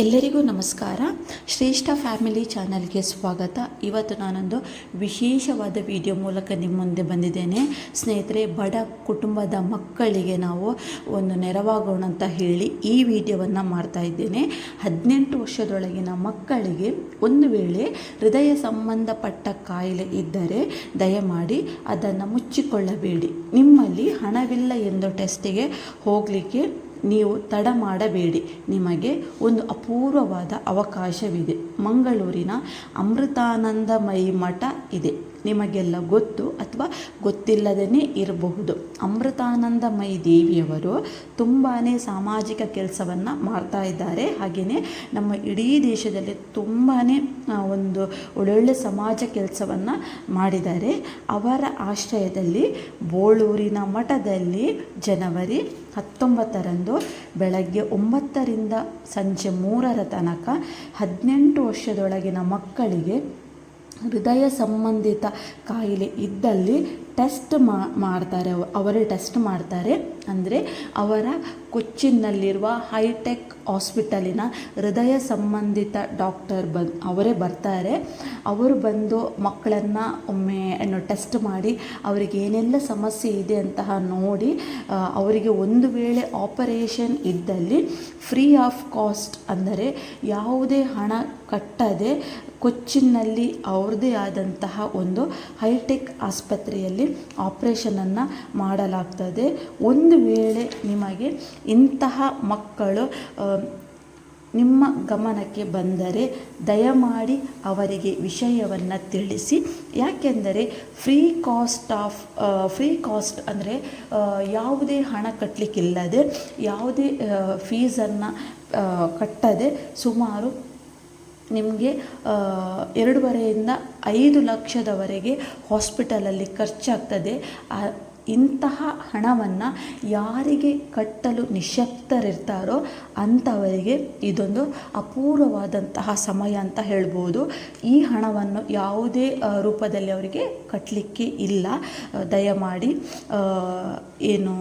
ಎಲ್ಲರಿಗೂ ನಮಸ್ಕಾರ. ಶ್ರೇಷ್ಠ ಫ್ಯಾಮಿಲಿ ಚಾನಲ್ಗೆ ಸ್ವಾಗತ. ಇವತ್ತು ನಾನೊಂದು ವಿಶೇಷವಾದ ವಿಡಿಯೋ ಮೂಲಕ ನಿಮ್ಮ ಮುಂದೆ ಬಂದಿದ್ದೇನೆ. ಸ್ನೇಹಿತರೆ, ಬಡ ಕುಟುಂಬದ ಮಕ್ಕಳಿಗೆ ನಾವು ಒಂದು ನೆರವಾಗೋಣ ಅಂತ ಹೇಳಿ ಈ ವಿಡಿಯೋವನ್ನು ಮಾಡ್ತಾ ಇದ್ದೇನೆ. ಹದಿನೆಂಟು ವರ್ಷದೊಳಗಿನ ಮಕ್ಕಳಿಗೆ ಒಂದು ವೇಳೆ ಹೃದಯ ಸಂಬಂಧಪಟ್ಟ ಕಾಯಿಲೆ ಇದ್ದರೆ ದಯಮಾಡಿ ಅದನ್ನು ಮುಚ್ಚಿಕೊಳ್ಳಬೇಡಿ. ನಿಮ್ಮಲ್ಲಿ ಹಣವಿಲ್ಲ ಎಂದು ಟೆಸ್ಟಿಗೆ ಹೋಗಲಿಕ್ಕೆ ನೀವು ತಡ ಮಾಡಬೇಡಿ. ನಿಮಗೆ ಒಂದು ಅಪೂರ್ವವಾದ ಅವಕಾಶವಿದೆ. ಮಂಗಳೂರಿನ ಅಮೃತಾನಂದಮಯಿ ಮಠ ಇದೆ. ನಿಮಗೆಲ್ಲ ಗೊತ್ತು ಅಥವಾ ಗೊತ್ತಿಲ್ಲದೇ ಇರಬಹುದು. ಅಮೃತಾನಂದಮಯಿ ದೇವಿಯವರು ತುಂಬಾ ಸಾಮಾಜಿಕ ಕೆಲಸವನ್ನು ಮಾಡ್ತಾ ಇದ್ದಾರೆ. ಹಾಗೆಯೇ ನಮ್ಮ ಇಡೀ ದೇಶದಲ್ಲಿ ತುಂಬಾ ಒಂದು ಒಳ್ಳೊಳ್ಳೆ ಸಮಾಜ ಕೆಲಸವನ್ನು ಮಾಡಿದ್ದಾರೆ. ಅವರ ಆಶ್ರಯದಲ್ಲಿ ಬೋಳೂರಿನ ಮಠದಲ್ಲಿ ಜನವರಿ ಹತ್ತೊಂಬತ್ತರಂದು ಬೆಳಗ್ಗೆ ಒಂಬತ್ತರಿಂದ ಸಂಜೆ ಮೂರರ ತನಕ ಹದಿನೆಂಟು ವರ್ಷದೊಳಗಿನ ಮಕ್ಕಳಿಗೆ ಹೃದಯ ಸಂಬಂಧಿತ ಕಾಯಿಲೆ ಇದ್ದಲ್ಲಿ ಟೆಸ್ಟ್ ಮಾಡ್ತಾರೆ ಅವ- ಅವರೇ ಟೆಸ್ಟ್ ಮಾಡ್ತಾರೆ. ಅಂದರೆ ಅವರ ಕೊಚ್ಚಿನಲ್ಲಿರುವ ಹೈಟೆಕ್ ಹಾಸ್ಪಿಟಲಿನ ಹೃದಯ ಸಂಬಂಧಿತ ಡಾಕ್ಟರ್ ಬಂದು ಅವರೇ ಬರ್ತಾರೆ. ಅವರು ಬಂದು ಮಕ್ಕಳನ್ನು ಒಮ್ಮೆ, ಏನು, ಟೆಸ್ಟ್ ಮಾಡಿ ಅವರಿಗೆ ಏನೆಲ್ಲ ಸಮಸ್ಯೆ ಇದೆ ಅಂತಹ ನೋಡಿ ಅವರಿಗೆ ಒಂದು ವೇಳೆ ಆಪರೇಷನ್ ಇದ್ದಲ್ಲಿ ಫ್ರೀ ಆಫ್ ಕಾಸ್ಟ್ ಅಂದರೆ ಯಾವುದೇ ಹಣ ಕಟ್ಟದೆ ಕೊಚ್ಚಿನಲ್ಲಿ ಅವ್ರದ್ದೇ ಆದಂತಹ ಒಂದು ಹೈಟೆಕ್ ಆಸ್ಪತ್ರೆಯಲ್ಲಿ ಆಪ್ರೇಷನನ್ನು ಮಾಡಲಾಗ್ತದೆ. ಒಂದು ವೇಳೆ ನಿಮಗೆ ಇಂತಹ ಮಕ್ಕಳು ನಿಮ್ಮ ಗಮನಕ್ಕೆ ಬಂದರೆ ದಯಮಾಡಿ ಅವರಿಗೆ ವಿಷಯವನ್ನು ತಿಳಿಸಿ. ಯಾಕೆಂದರೆ free cost of free cost ಅಂದರೆ ಯಾವುದೇ ಹಣ ಕಟ್ಟಲಿಕ್ಕಿಲ್ಲದೆ, ಯಾವುದೇ ಫೀಸನ್ನು ಕಟ್ಟದೆ ಸುಮಾರು ನಿಮಗೆ ಎರಡೂವರೆಯಿಂದ ಐದು ಲಕ್ಷದವರೆಗೆ ಹಾಸ್ಪಿಟಲಲ್ಲಿ ಖರ್ಚಾಗ್ತದೆ. ಇಂತಹ ಹಣವನ್ನು ಯಾರಿಗೆ ಕಟ್ಟಲು ನಿಶಕ್ತರಿರ್ತಾರೋ ಅಂಥವರಿಗೆ ಇದೊಂದು ಅಪೂರ್ವವಾದಂತಹ ಸಮಯ ಅಂತ ಹೇಳ್ಬೋದು. ಈ ಹಣವನ್ನು ಯಾವುದೇ ರೂಪದಲ್ಲಿ ಅವರಿಗೆ ಕಟ್ಟಲಿಕ್ಕೆ ಇಲ್ಲ. ದಯಮಾಡಿ ಏನು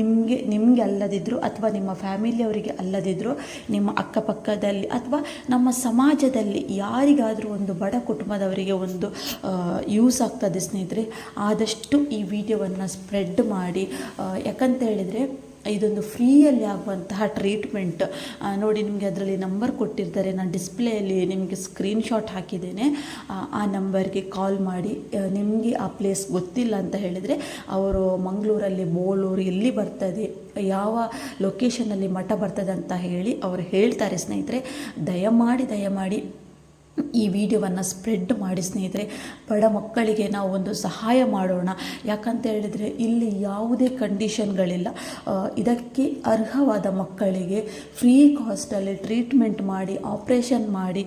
ನಿಮಗೆ ನಿಮಗೆ ಅಲ್ಲದಿದ್ದರೂ ಅಥವಾ ನಿಮ್ಮ ಫ್ಯಾಮಿಲಿಯವರಿಗೆ ಅಲ್ಲದಿದ್ದರೂ ನಿಮ್ಮ ಅಕ್ಕಪಕ್ಕದಲ್ಲಿ ಅಥವಾ ನಮ್ಮ ಸಮಾಜದಲ್ಲಿ ಯಾರಿಗಾದರೂ ಒಂದು ಬಡ ಕುಟುಂಬದವರಿಗೆ ಒಂದು ಯೂಸ್ ಆಗ್ತದೆ ಸ್ನೇಹಿತರೆ, ಆದಷ್ಟು ಈ ವಿಡಿಯೋವನ್ನು ಸ್ಪ್ರೆಡ್ ಮಾಡಿ. ಯಾಕಂತ ಹೇಳಿದರೆ ಇದೊಂದು ಫ್ರೀಯಲ್ಲಿ ಆಗುವಂತಹ ಟ್ರೀಟ್ಮೆಂಟ್ ನೋಡಿ ನಿಮಗೆ ಅದರಲ್ಲಿ ನಂಬರ್ ಕೊಟ್ಟಿರ್ತಾರೆ. ನಾನು ಡಿಸ್ಪ್ಲೇಯಲ್ಲಿ ನಿಮಗೆ ಸ್ಕ್ರೀನ್ಶಾಟ್ ಹಾಕಿದ್ದೇನೆ. ಆ, ನಂಬರ್ಗೆ ಕಾಲ್ ಮಾಡಿ. ನಿಮಗೆ ಆ ಪ್ಲೇಸ್ ಗೊತ್ತಿಲ್ಲ ಅಂತ ಹೇಳಿದರೆ ಅವರು ಮಂಗಳೂರಲ್ಲಿ ಬೋಳೂರು ಎಲ್ಲಿ ಬರ್ತದೆ ಯಾವ ಲೊಕೇಶನಲ್ಲಿ ಮಠ ಬರ್ತದೆ ಅಂತ ಹೇಳಿ ಅವರು ಹೇಳ್ತಾರೆ ಸ್ನೇಹಿತರೆ. ದಯಮಾಡಿ ದಯಮಾಡಿ ಈ ವಿಡಿಯೋವನ್ನು ಸ್ಪ್ರೆಡ್ ಮಾಡಿ ಸ್ನೇಹಿತರೆ, ಬಡ ಮಕ್ಕಳಿಗೆ ನಾವು ಒಂದು ಸಹಾಯ ಮಾಡೋಣ. ಯಾಕಂತ ಹೇಳಿದರೆ, ಇಲ್ಲಿ ಯಾವುದೇ ಕಂಡೀಷನ್ಗಳಿಲ್ಲ ಇದಕ್ಕೆ ಅರ್ಹವಾದ ಮಕ್ಕಳಿಗೆ ಫ್ರೀ ಕಾಸ್ಟಲ್ಲಿ ಟ್ರೀಟ್ಮೆಂಟ್ ಮಾಡಿ ಆಪ್ರೇಷನ್ ಮಾಡಿ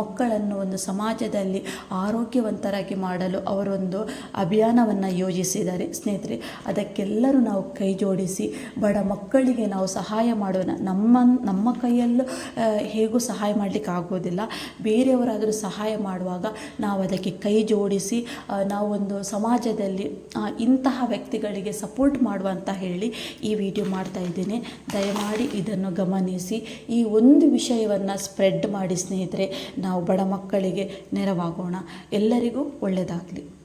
ಮಕ್ಕಳನ್ನು ಒಂದು ಸಮಾಜದಲ್ಲಿ ಆರೋಗ್ಯವಂತರಾಗಿ ಮಾಡಲು ಅವರೊಂದು ಅಭಿಯಾನವನ್ನು ಯೋಜಿಸಿದ್ದಾರೆ. ಸ್ನೇಹಿತರೆ, ಅದಕ್ಕೆಲ್ಲರೂ ನಾವು ಕೈ ಜೋಡಿಸಿ, ಬಡ ಮಕ್ಕಳಿಗೆ ನಾವು ಸಹಾಯ ಮಾಡೋಣ. ನಮ್ಮ ನಮ್ಮ ಕೈಯಲ್ಲೂ ಹೇಗೂ ಸಹಾಯ ಮಾಡಲಿಕ್ಕೆ ಆಗೋದಿಲ್ಲ ಬೇರೆಯವರಾದರೂ ಸಹಾಯ ಮಾಡುವಾಗ ನಾವು ಅದಕ್ಕೆ ಕೈ ಜೋಡಿಸಿ ನಾವೊಂದು ಸಮಾಜದಲ್ಲಿ ಇಂತಹ ವ್ಯಕ್ತಿಗಳಿಗೆ ಸಪೋರ್ಟ್ ಮಾಡುವಂತ ಹೇಳಿ ಈ ವಿಡಿಯೋ ಮಾಡ್ತಾ ಇದ್ದೇನೆ. ದಯಮಾಡಿ ಇದನ್ನು ಗಮನಿಸಿ. ಈ ಒಂದು ವಿಷಯವನ್ನು ಸ್ಪ್ರೆಡ್ ಮಾಡಿ ಸ್ನೇಹಿತರೆ, ನಾವು ಬಡ ಮಕ್ಕಳಿಗೆ ನೆರವಾಗೋಣ. ಎಲ್ಲರಿಗೂ ಒಳ್ಳೆಯದಾಗಲಿ